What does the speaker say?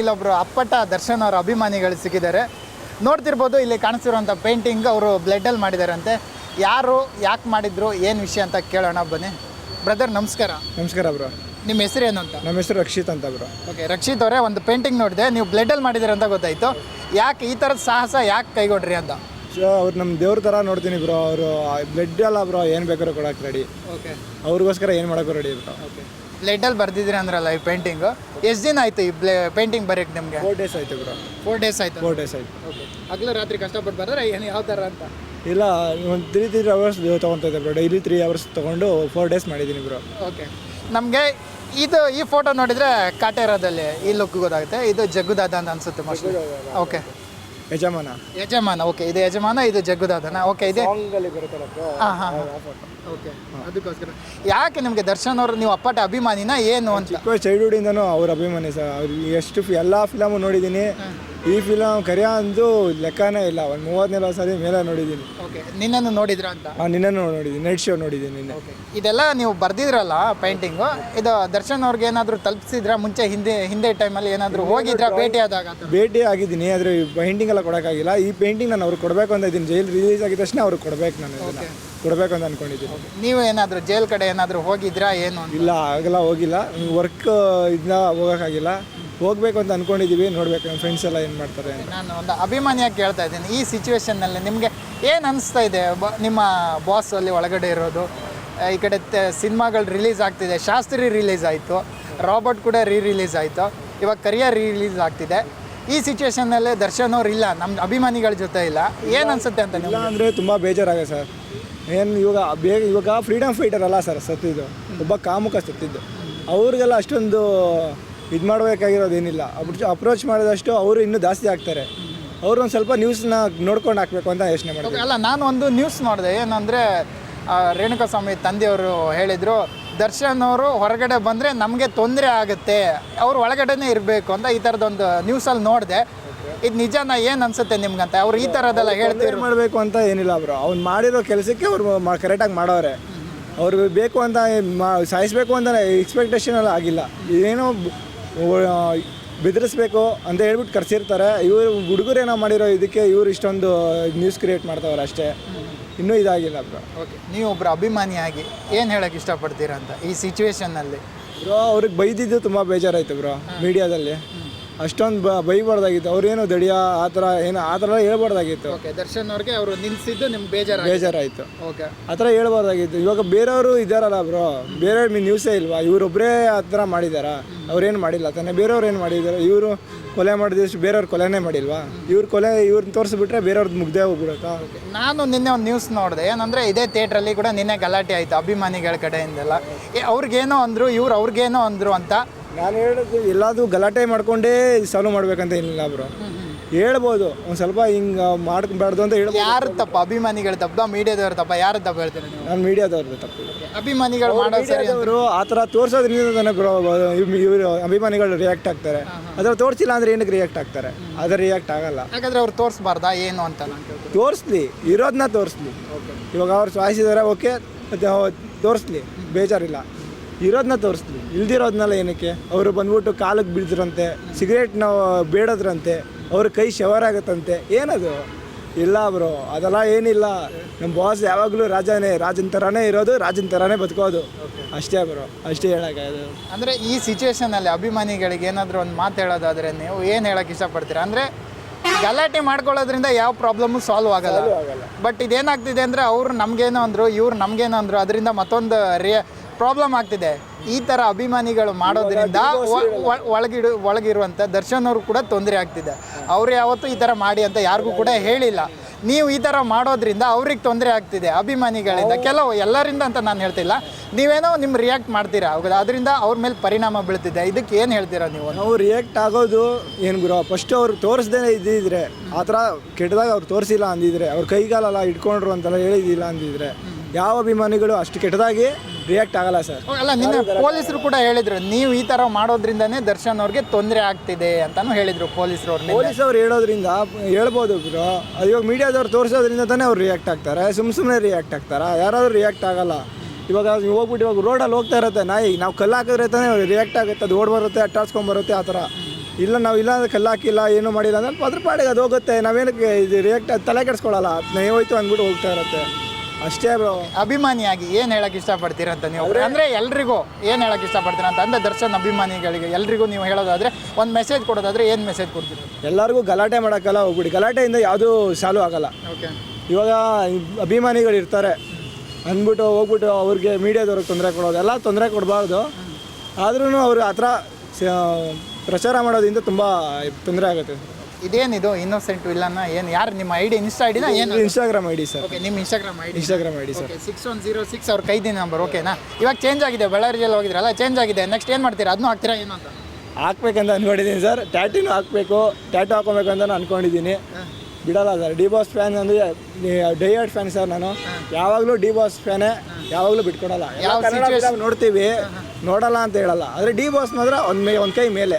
ಇಲ್ಲೊಬ್ರು ಅಪ್ಪಟ ದರ್ಶನ್ ಅವರ ಅಭಿಮಾನಿಗಳು ಸಿಕ್ಕಿದ್ದಾರೆ. ನೋಡ್ತಿರ್ಬೋದು ಇಲ್ಲಿ ಕಾಣಿಸ್ತಿರುವಂಥ ಪೇಂಟಿಂಗ್ ಅವರು ಬ್ಲಡ್ಡಲ್ಲಿ ಮಾಡಿದಾರಂತೆ. ಯಾರು ಯಾಕೆ ಮಾಡಿದ್ರು ಏನು ವಿಷಯ ಅಂತ ಕೇಳೋಣ ಬನ್ನಿ. ಬ್ರದರ್ ನಮಸ್ಕಾರ. ನಮಸ್ಕಾರ ಬ್ರೋ. ನಿಮ್ಮ ಹೆಸರು ಏನು ಅಂತ? ನಮ್ಮ ಹೆಸರು ರಕ್ಷಿತ್ ಅಂತ ಬ್ರೋ. ಓಕೆ ರಕ್ಷಿತ್ ಅವರೇ ಒಂದು ಪೇಂಟಿಂಗ್ ನೋಡಿದೆ. ನೀವು ಬ್ಲಡ್ಡಲ್ಲಿ ಮಾಡಿದ್ದೀರ ಅಂತ ಗೊತ್ತಾಯಿತು. ಯಾಕೆ ಈ ಥರದ ಸಾಹಸ ಯಾಕೆ ಕೈಗೊಂಡ್ರಿ ಅಂತ? ಸೊ ಅವ್ರು ನಮ್ಮ ದೇವ್ರ ಥರ ನೋಡ್ತೀನಿ ಬ್ರೋ. ಅವರು ಬ್ಲಡ್ ಅಲ್ಲ ಬ್ರೋ ಏನು ಬೇಕಾದ್ರೂ ಕೊಡಕ್ಕೆ ರೆಡಿ ಓಕೆ ಅವ್ರಿಗೋಸ್ಕರ ಏನು ಮಾಡೋಕ್ಕೂ ರೆಡಿ ಬ್ರೋ. ಓಕೆ ಬ್ಲಡ್ಡಲ್ಲಿ ಬರ್ದಿದ್ರಿ ಅಂದ್ರಲ್ಲ ಈ ಪೇಂಟಿಂಗು ಎಷ್ಟು ದಿನ ಆಯಿತು ಈ ಬ್ಲೆ ಪೇಂಟಿಂಗ್ ಬರೋಕ್ಕೆ ನಿಮಗೆ? ಫೋರ್ ಡೇಸ್ ಆಯ್ತು ಬ್ರೋ ಫೋರ್ ಡೇಸ್ ಆಯ್ತು? ಫೋರ್ ಡೇಸ್ ಆಯ್ತು. ಓಕೆ ಹಗಲು ರಾತ್ರಿ ಕಷ್ಟಪಟ್ಟು ಬರ್ದ್ರೆ ಏನು ಯಾವ ಥರ ಅಂತ? ಇಲ್ಲ ಒಂದು ತ್ರೀ ತ್ರೀ ಅವರ್ಸ್ ತೊಗೊತಾ ಬ್ರೋ ಡೈಲಿ ತ್ರೀ ಅವರ್ಸ್ ತೊಗೊಂಡು ಫೋರ್ ಡೇಸ್ ಮಾಡಿದ್ದೀನಿ ಬ್ರೋ ಓಕೆ ನಮಗೆ ಇದು ಈ ಫೋಟೋ ನೋಡಿದರೆ ಕಾಟೇರದಲ್ಲಿ ಈ ಲುಕ್ ಗೊತ್ತಾಗುತ್ತೆ. ಇದು ಜಗ್ಗುದಾದ ಅಂತ ಅನ್ಸುತ್ತೆ ಮೋಸ್ಟ್ಲಿ ಓಕೆ ಯಜಮಾನ. ಯಜಮಾನ ಓಕೆ ಇದು ಯಜಮಾನ ಇದು ಜಗ್ಗುದಾದನ. ಓಕೆ ಇದೆ. ಸಾಂಗಲ್ಲಿ ಬರುತ್ತಲ್ಲ ಹಾಂ ಹಾಂ ಓಕೆ ಅದಕ್ಕೋಸ್ಕರ. ಯಾಕೆ ನಿಮಗೆ ದರ್ಶನ್ ಅವರು ನೀವು ಅಪ್ಪಟ ಅಭಿಮಾನಿನ ಏನು ಅಂತ? ಚೈಲ್ಡ್ಹುಡ್ ಇಂದನೂ ಅವ್ರ ಅಭಿಮಾನಿ ಸರ್. ಅವ್ರು ಎಷ್ಟು ಎಲ್ಲ ಫಿಲಮು ನೋಡಿದ್ದೀನಿ. ಈ ಫಿಲಮ್ ಕರಿಯ ಅಂದು ಲೆಕ್ಕನೇ ಇಲ್ಲ. ಒಂದು ಮೂವತ್ತನೇ ಸಾರಿ ಮೇಲೆ ನೋಡಿದ್ದೀನಿ ಓಕೆ ನಿನ್ನನ್ನು ನೋಡಿದ್ರ ಅಂತ? ನಿನ್ನನ್ನು ನೋಡಿದ್ದೀನಿ ನೈಟ್ ಶೋ ನೋಡಿದ್ದೀನಿ ನಿನ್ನೆ. ಇದೆಲ್ಲ ನೀವು ಬರ್ದಿದ್ರಲ್ಲ ಪೇಂಟಿಂಗು ಇದು ದರ್ಶನ್ ಅವ್ರಿಗೆ ಏನಾದರೂ ತಲುಪಿಸಿದ್ರ? ಮುಂಚೆ ಹಿಂದೆ ಹಿಂದೆ ಟೈಮಲ್ಲಿ ಏನಾದರೂ ಹೋಗಿದ್ರ? ಭೇಟಿ ಆದಾಗ? ಭೇಟಿ ಆಗಿದ್ದೀನಿ ಆದರೆ ಪೇಂಟಿಂಗ್ ಎಲ್ಲ ಕೊಡೋಕ್ಕಾಗಿಲ್ಲ. ಈ ಪೇಂಟಿಂಗ್ ನಾನು ಅವ್ರಿಗೆ ಕೊಡಬೇಕು ಅಂತ ಇದ್ದೀನಿ. ಜೈಲ್ ರಿಲೀಸ್ ಆಗಿದ ತಕ್ಷಣ ಅವ್ರಿಗೆ ಕೊಡಬೇಕು ನಾನು ಇದನ್ನ. ಕೊಡಬೇಕು ಅಂತ ಅನ್ಕೊಂಡಿದ್ದೀನಿ. ನೀವು ಏನಾದರೂ ಜೈಲ್ ಕಡೆ ಏನಾದರೂ ಹೋಗಿದ್ರಾ ಏನು ಅಂತ? ಇಲ್ಲ ಆಗಲ್ಲ ಹೋಗಿಲ್ಲ. ವರ್ಕ್ ಇದನ್ನ ಹೋಗೋಕ್ಕಾಗಿಲ್ಲ. ಹೋಗ್ಬೇಕು ಅಂತ ಅನ್ಕೊಂಡಿದ್ದೀವಿ ನೋಡ್ಬೇಕು ನಮ್ಮ ಫ್ರೆಂಡ್ಸ್ ಎಲ್ಲ ಏನು ಮಾಡ್ತಾರೆ ಅಂತ. ನಾನು ಒಂದು ಅಭಿಮಾನಿಯಾಗಿ ಕೇಳ್ತಾ ಇದ್ದೀನಿ. ಈ ಸಿಚುವೇಶನ್ನಲ್ಲಿ ನಿಮಗೆ ಏನು ಅನಿಸ್ತಾ ಇದೆ? ಬ ನಿಮ್ಮ ಬಾಸ್ ಅಲ್ಲಿ ಒಳಗಡೆ ಇರೋದು ಆ, ಈ ಕಡೆ ಸಿನಿಮಾಗಳು ರಿಲೀಸ್ ಆಗ್ತಿದೆ. ಶಾಸ್ತ್ರಿ ರಿಲೀಸ್ ಆಯಿತು ರಾಬರ್ಟ್ ಕೂಡ ರೀ ರಿಲೀಸ್ ಆಯಿತು ಇವಾಗ ಕರಿಯರ್ ರೀ ರಿಲೀಸ್ ಆಗ್ತಿದೆ. ಈ ಸಿಚುವೇಶನ್ನಲ್ಲಿ ದರ್ಶನ್ ಅವ್ರು ಇಲ್ಲ ನಮ್ಮ ಅಭಿಮಾನಿಗಳ ಜೊತೆ ಇಲ್ಲ. ಏನು ಅನ್ಸುತ್ತೆ ಅಂತ ಇಲ್ಲ ನಿಮ್ಗೆ? ಅಂದರೆ ತುಂಬ ಬೇಜಾರಾಗ ಸರ್. ಏನು ಇವಾಗ ಬೇಗ ಇವಾಗ ಫ್ರೀಡಮ್ ಫೈಟರ್ ಅಲ್ಲ ಸರ್ ಸತ್ತಿದ್ದು. ಒಬ್ಬ ಕಾಮುಕ ಸತ್ತಿದ್ದು. ಅವ್ರಿಗೆಲ್ಲ ಅಷ್ಟೊಂದು ಇದು ಮಾಡಬೇಕಾಗಿರೋದೇನಿಲ್ಲ ಅಪ್ರೋಚ್ ಮಾಡಿದಷ್ಟು ಅವರು ಇನ್ನೂ ಜಾಸ್ತಿ ಆಗ್ತಾರೆ. ಅವರು ಒಂದು ಸ್ವಲ್ಪ ನ್ಯೂಸ್ನ ನೋಡ್ಕೊಂಡು ಹಾಕ್ಬೇಕು ಅಂತ ಯೋಚನೆ ಮಾಡ್ತಾರೆ ಅಲ್ಲ ನಾನು ಒಂದು ನ್ಯೂಸ್ ನೋಡಿದೆ. ಏನಂದರೆ ರೇಣುಕಾ ಸ್ವಾಮಿ ತಂದೆಯವರು ಹೇಳಿದರು ದರ್ಶನ್ ಅವರು ಹೊರಗಡೆ ಬಂದರೆ ನಮಗೆ ತೊಂದರೆ ಆಗುತ್ತೆ. ಅವ್ರು ಒಳಗಡೆನೇ ಇರಬೇಕು ಅಂತ ಈ ಥರದೊಂದು ನ್ಯೂಸಲ್ಲಿ ನೋಡಿದೆ. ಇದು ನಿಜನ ಏನು ಅನ್ಸುತ್ತೆ ನಿಮ್ಗಂತ? ಅವ್ರು ಈ ಥರದ್ದೆಲ್ಲ ಹೇಳ್ತೀವಿ ಮಾಡಬೇಕು ಅಂತ ಏನಿಲ್ಲ ಅವರು ಅವ್ನು ಮಾಡಿರೋ ಕೆಲಸಕ್ಕೆ ಅವರು ಕರೆಕ್ಟಾಗಿ ಮಾಡೋರೆ. ಅವ್ರಿಗೆ ಬೇಕು ಅಂತ ಸಾಯಿಸ್ಬೇಕು ಅಂತ ಎಕ್ಸ್ಪೆಕ್ಟೇಷನ್ ಎಲ್ಲ ಆಗಿಲ್ಲ. ಏನೋ ಬೆದರಿಸ್ಬೇಕು ಅಂತ ಹೇಳ್ಬಿಟ್ಟು ಕರ್ಸಿರ್ತಾರೆ. ಇವರು ಹುಡುಗರೇನೋ ಮಾಡಿರೋ ಇದಕ್ಕೆ ಇವರು ಇಷ್ಟೊಂದು ನ್ಯೂಸ್ ಕ್ರಿಯೇಟ್ ಮಾಡ್ತಾವ್ರೆ ಅಷ್ಟೇ. ಇನ್ನೂ ಇದಾಗಿಲ್ಲ ಬ್ರೋ ಓಕೆ ನೀವು ಒಬ್ಬರು ಅಭಿಮಾನಿಯಾಗಿ ಏನು ಹೇಳಕ್ಕೆ ಇಷ್ಟಪಡ್ತೀರಾ ಅಂತ ಈ ಸಿಚುವೇಶನ್ನಲ್ಲಿ ಬ್ರೋ ಅವ್ರಿಗೆ ಬೈದಿದ್ದು ತುಂಬ ಬೇಜಾರಾಯಿತು ಬ್ರೋ ಮೀಡಿಯಾದಲ್ಲಿ ಅಷ್ಟೊಂದು ಬ ಬೈಬಾರ್ದಾಗಿತ್ತು. ಅವ್ರೇನು ದಡಿಯ ಆ ಥರ ಏನು ಆ ಥರ ಹೇಳ್ಬಾರ್ದಾಗಿತ್ತು. ಓಕೆ ದರ್ಶನ್ ಅವ್ರಿಗೆ ಅವರು ನಿಲ್ಸಿದ್ದು ನಿಮ್ಗೆ ಬೇಜಾರ ಬೇಜಾರಾಯಿತು. ಓಕೆ ಆ ಥರ ಹೇಳ್ಬಾರ್ದಾಗಿತ್ತು. ಇವಾಗ ಬೇರೆಯವರು ಇದ್ದಾರಲ್ಲ ಬ್ರೋ ಬೇರೆ ನ್ಯೂಸೇ ಇಲ್ವಾ? ಇವರೊಬ್ಬರೇ ಆ ಥರ ಮಾಡಿದಾರ ಅವ್ರೇನು ಮಾಡಿಲ್ಲ. ತಾನೆ ಬೇರೆಯವ್ರು ಏನು ಮಾಡಿದ್ದಾರೆ? ಇವರು ಕೊಲೆ ಮಾಡಿದಷ್ಟು ಬೇರೆಯವ್ರು ಕೊಲೆನೇ ಮಾಡಿಲ್ವಾ? ಇವ್ರ ಕೊಲೆ ಇವ್ರನ್ನ ತೋರಿಸ್ಬಿಟ್ರೆ ಬೇರೆಯವ್ರದ್ದು ಮುಗ್ದೇ ಹೋಗ್ಬಿಡತ್ತಾ? ನಾನು ನಿನ್ನೆ ಒಂದು ನ್ಯೂಸ್ ನೋಡಿದೆ. ಏನಂದರೆ ಇದೇ ಥಿಯೇಟ್ರಲ್ಲಿ ಕೂಡ ನಿನ್ನೆ ಗಲಾಟೆ ಆಯಿತು ಅಭಿಮಾನಿಗಳ ಕಡೆಯಿಂದೆಲ್ಲ. ಏ ಅವ್ರಿಗೇನೋ ಅಂದರು ಇವ್ರು ಅವ್ರಿಗೇನೋ ಅಂದರು ಅಂತ. ನಾನು ಹೇಳೋದು ಎಲ್ಲಾದರೂ ಗಲಾಟೆ ಮಾಡ್ಕೊಂಡೇ ಸಾಲ್ವ್ ಮಾಡ್ಬೇಕಂತ ಏನಿಲ್ಲ ಬ್ರೋ ಹೇಳ್ಬೋದು. ಒಂದು ಸ್ವಲ್ಪ ಹಿಂಗೆ ಮಾಡ್ಕೊಬಾರ್ದು ಅಂತ ಹೇಳ್ಬೋದು. ಯಾರು ತಪ್ಪ? ಅಭಿಮಾನಿಗಳು ತಪ್ಪ? ಮೀಡಿಯಾದವ್ರ ತಪ್ಪ? ಯಾರು ತಪ್ಪ ಹೇಳ್ತಾರೆ ನೀವು? ನಾನು ಮೀಡಿಯಾದವ್ರದ್ದು ತಪ್ಪು ಅಭಿಮಾನಿಗಳು ಮಾಡೋ ಸರಿ ಅಂತ. ಅವರು ಆ ಥರ ತೋರಿಸೋದ್ರಿಂದ ತಾನೇ ಬ್ರೋ ಇವರು ಅಭಿಮಾನಿಗಳು ರಿಯಾಕ್ಟ್ ಆಗ್ತಾರೆ. ಅದರ ತೋರಿಸಿಲ್ಲ ಅಂದ್ರೆ ಏನಕ್ಕೆ ರಿಯಾಕ್ಟ್ ಆಗ್ತಾರೆ? ಅದರ ರಿಯಾಕ್ಟ್ ಆಗಲ್ಲ. ಹಾಗಾದ್ರೆ ಅವ್ರು ತೋರಿಸ್ಬಾರ್ದಾ? ಏನು ಅಂತ ನಾನು ಕೇಳ್ತೀನಿ. ತೋರಿಸ್ಲಿ. ಇರೋದನ್ನ ತೋರಿಸ್ಲಿ. ಇವಾಗ ಅವ್ರು ಸಾಯಿಸಿದಾರೆ ಓಕೆ. ತೋರಿಸ್ಲಿ. ಬೇಜಾರಿಲ್ಲ. ಇರೋದನ್ನ ತೋರಿಸ್ತೀವಿ. ಇಲ್ದಿರೋದನ್ನೆಲ್ಲ ಏನಕ್ಕೆ? ಅವರು ಬಂದ್ಬಿಟ್ಟು ಕಾಲಕ್ಕೆ ಬೀಳ್ದ್ರಂತೆ ಸಿಗರೇಟ್ನ ಬೇಡದ್ರಂತೆ ಅವ್ರ ಕೈ ಶವರ್ ಆಗತ್ತಂತೆ. ಏನದು? ಇಲ್ಲ ಬ್ರೋ ಅದೆಲ್ಲ ಏನಿಲ್ಲ. ನಮ್ಮ ಬಾಸ್ ಯಾವಾಗಲೂ ರಾಜನೇ ರಾಜನ ಥರನೇ ಇರೋದು ರಾಜನ ಥರನೇ ಬದುಕೋದು. ಅಷ್ಟೇ ಬ್ರೋ ಅಷ್ಟೇ ಹೇಳೋಕ್ಕಾಗೋದು ಅಂದರೆ ಈ ಸಿಚುವೇಶನಲ್ಲಿ ಅಭಿಮಾನಿಗಳಿಗೆ ಏನಾದರೂ ಒಂದು ಮಾತು ಹೇಳೋದಾದರೆ ನೀವು ಏನು ಹೇಳೋಕ್ಕೆ ಇಷ್ಟಪಡ್ತೀರಾ? ಅಂದರೆ ಗಲಾಟೆ ಮಾಡ್ಕೊಳ್ಳೋದ್ರಿಂದ ಯಾವ ಪ್ರಾಬ್ಲಮ್ಮು ಸಾಲ್ವ್ ಆಗಲ್ಲ. ಬಟ್ ಇದೇನಾಗ್ತಿದೆ ಅಂದರೆ ಅವ್ರು ನಮಗೇನೋ ಅಂದರು ಇವ್ರು ನಮಗೇನೋ ಅಂದರು ಅದರಿಂದ ಮತ್ತೊಂದು ರಿಯ ಪ್ರಾಬ್ಲಮ್ ಆಗ್ತಿದೆ. ಈ ಥರ ಅಭಿಮಾನಿಗಳು ಮಾಡೋದ್ರಿಂದ ಒಳಗಿಡು ಒಳಗಿರುವಂಥ ದರ್ಶನ್ ಅವ್ರು ಕೂಡ ತೊಂದರೆ ಆಗ್ತಿದೆ. ಅವ್ರು ಯಾವತ್ತೂ ಈ ಥರ ಮಾಡಿ ಅಂತ ಯಾರಿಗೂ ಕೂಡ ಹೇಳಿಲ್ಲ. ನೀವು ಈ ಥರ ಮಾಡೋದ್ರಿಂದ ಅವ್ರಿಗೆ ತೊಂದರೆ ಆಗ್ತಿದೆ ಅಭಿಮಾನಿಗಳಿಂದ. ಕೆಲವು ಎಲ್ಲರಿಂದ ಅಂತ ನಾನು ಹೇಳ್ತಿಲ್ಲ. ನೀವೇನೋ ನಿಮ್ಮ ರಿಯಾಕ್ಟ್ ಮಾಡ್ತೀರಾ? ಅದರಿಂದ ಅವ್ರ ಮೇಲೆ ಪರಿಣಾಮ ಬೀಳ್ತಿದೆ. ಇದಕ್ಕೆ ಏನು ಹೇಳ್ತೀರಾ ನೀವು? ನಾವು ರಿಯಾಕ್ಟ್ ಆಗೋದು ಏನು ಗುರು ಫಸ್ಟ್ ಅವ್ರು ತೋರಿಸ್ದೇ ಇದ್ದಿದ್ರೆ ಆ ಥರ ಕೆಟ್ಟದಾಗ ಅವ್ರು ತೋರಿಸಿಲ್ಲ ಅಂದಿದ್ರೆ ಅವ್ರ ಕೈಗಾಲೆಲ್ಲ ಇಟ್ಕೊಂಡ್ರು ಅಂತೆಲ್ಲ ಹೇಳಿದಿಲ್ಲ ಅಂದಿದ್ರೆ ಯಾವ ಅಭಿಮಾನಿಗಳು ಅಷ್ಟು ಕೆಟ್ಟದಾಗಿ ರಿಯಾಕ್ಟ್ ಆಗಲ್ಲ ಸರ್ ಅಲ್ಲ ನಿನ್ನ ಪೊಲೀಸರು ಕೂಡ ಹೇಳಿದ್ರು ನೀವು ಈ ತರ ಮಾಡೋದ್ರಿಂದನೇ ದರ್ಶನ್ ಅವ್ರಿಗೆ ತೊಂದರೆ ಆಗ್ತಿದೆ ಅಂತಾನು ಹೇಳಿದ್ರು ಪೊಲೀಸರು ಅವ್ರು ಪೊಲೀಸ್ ಅವ್ರು ಹೇಳೋದ್ರಿಂದ ಹೇಳ್ಬೋದು ಅದು ಇವಾಗ ಮೀಡಿಯಾದವ್ರು ತೋರಿಸೋದ್ರಿಂದ ತಾನೇ ಅವ್ರು ರಿಯಾಕ್ಟ್ ಆಗ್ತಾರೆ. ಸುಮ್ ಸುಮ್ಮನೆ ರಿಯಾಕ್ಟ್ ಆಗ್ತಾರಾ? ಯಾರಾದರೂ ರಿಯಾಕ್ಟ್ ಆಗಲ್ಲ. ಇವಾಗ ನೀವು ಹೋಗ್ಬಿಟ್ಟು ಇವಾಗ ರೋಡಲ್ಲಿ ಹೋಗ್ತಾ ಇರುತ್ತೆ ನಾಯಿ. ನಾವು ಕಲ್ಲು ಹಾಕಿದ್ರೆ ತಾನೇ ರಿಯಾಕ್ಟ್ ಆಗುತ್ತೆ. ಅದು ಓಡ್ ಬರುತ್ತೆ ಅಟ್ಟಾಡ್ಸ್ಕೊಂಡ್ ಬರುತ್ತೆ ಆ ಥರ. ಇಲ್ಲ ನಾವು ಇಲ್ಲ ಅಂದ್ರೆ ಕಲ್ಲು ಹಾಕಿಲ್ಲ ಏನೂ ಮಾಡಿಲ್ಲ ಅಂದ್ರೆ ಅದ್ರ ಪಾಡಿಗೆ ಅದು ಹೋಗುತ್ತೆ. ನಾವೇನಕ್ಕೆ ಇದು ರಿಯಾಕ್ಟ್ ತಲೆ ಕೆಡಿಸ್ಕೊಳ್ಳಲ್ಲ ಹೋಯ್ತು ಅಂದ್ಬಿಟ್ಟು ಹೋಗ್ತಾ ಇರುತ್ತೆ. ಅಷ್ಟೇ ಬ್ರೋ ಅಭಿಮಾನಿಯಾಗಿ ಏನು ಹೇಳಕ್ ಇಷ್ಟಪಡ್ತೀರ ಅಂತ ನೀವು? ಅಂದ್ರೆ ಎಲ್ರಿಗೂ ಏನು ಹೇಳಕ್ ಇಷ್ಟಪಡ್ತೀರ ಅಂತ? ಅಂದ್ರೆ ದರ್ಶನ್ ಅಭಿಮಾನಿಗಳಿಗೆ ಎಲ್ರಿಗೂ ನೀವು ಹೇಳೋದಾದ್ರೆ ಒಂದು ಮೆಸೇಜ್ ಕೊಡೋದಾದ್ರೆ ಏನು ಮೆಸೇಜ್ ಕೊಡ್ತೀರಿ? ಎಲ್ಲರಿಗೂ ಗಲಾಟೆ ಮಾಡೋಕ್ಕಲ್ಲ ಹೋಗ್ಬಿಡಿ. ಗಲಾಟೆಯಿಂದ ಯಾವುದೂ ಸಾಲು ಆಗಲ್ಲ. ಓಕೆ ಇವಾಗ ಅಭಿಮಾನಿಗಳು ಇರ್ತಾರೆ. ಅಂದ್ಬಿಟ್ಟು ಹೋಗ್ಬಿಟ್ಟು ಅವ್ರಿಗೆ ಮೀಡಿಯಾದವ್ರಿಗೆ ತೊಂದರೆ ಕೊಡೋದು ಎಲ್ಲ ತೊಂದರೆ ಕೊಡಬಾರ್ದು. ಆದ್ರೂ ಅವ್ರ ಆ ಥರ ಪ್ರಚಾರ ಮಾಡೋದ್ರಿಂದ ತುಂಬ ತೊಂದರೆ ಆಗುತ್ತೆ. ಇದೇನಿದು ಇನ್ನೋಸೆಂಟ್ ವಿಲ್ಲನ್ನ ಏನು? ಯಾರು ನಿಮ್ಮ ಐಡಿ ಇನ್ಸ್ಟಾ ಐಡಿನ ಏನು? ಇನ್ಸ್ಟಾಗ್ರಾಮ್ ಐಡಿ ಸರ್ ಓಕೆ ನಿಮ್ಮ Instagram ID Instagram ID sir okay six one zero six ಅವ್ರ ಕೈದಿ ನಂಬರ್ ಓಕೆನಾ ಇವಾಗ ಚೇಂಜ್ ಆಗಿದೆ ಬಳ್ಳಾರಿಯಲ್ಲಿ ಹೋಗಿದ್ರಲ್ಲ ಚೇಂಜ್ ಆಗಿದೆ. ನೆಕ್ಸ್ಟ್ ಏನು ಮಾಡ್ತೀರಾ? ಅದನ್ನು ಹಾಕ್ತೀರಾ ಏನು ಅಂತ? ಹಾಕ್ಬೇಕಂತ ಅನ್ಕೊಂಡಿದ್ದೀನಿ ಸರ್ ಟ್ಯಾಟಿನೂ ಹಾಕಬೇಕು ಟ್ಯಾಟು ಹಾಕೋಬೇಕು ಅಂತ ಅನ್ಕೊಂಡಿದ್ದೀನಿ. ಬಿಡಲ್ಲ ಸರ್ ಡಿ ಬಾಸ್ ಫ್ಯಾನ್ ಅಂದರೆ ಡೈಯರ್ಡ್ ಫ್ಯಾನ್ ಸರ್ ನಾನು. ಯಾವಾಗಲೂ ಡಿ ಬಾಸ್ ಫ್ಯಾನೇ ಯಾವಾಗಲೂ ಬಿಟ್ಕೊಡಲ್ಲ. ಯಾವ ನೋಡ್ತೀವಿ. ನೋಡಲ್ಲ ಅಂತ ಹೇಳಲ್ಲ. ಆದರೆ ಡಿ ಬಾಸ್ ಮಾತ್ರ ಒಂದು ಮೇ ಒಂದು ಕೈ ಮೇಲೆ.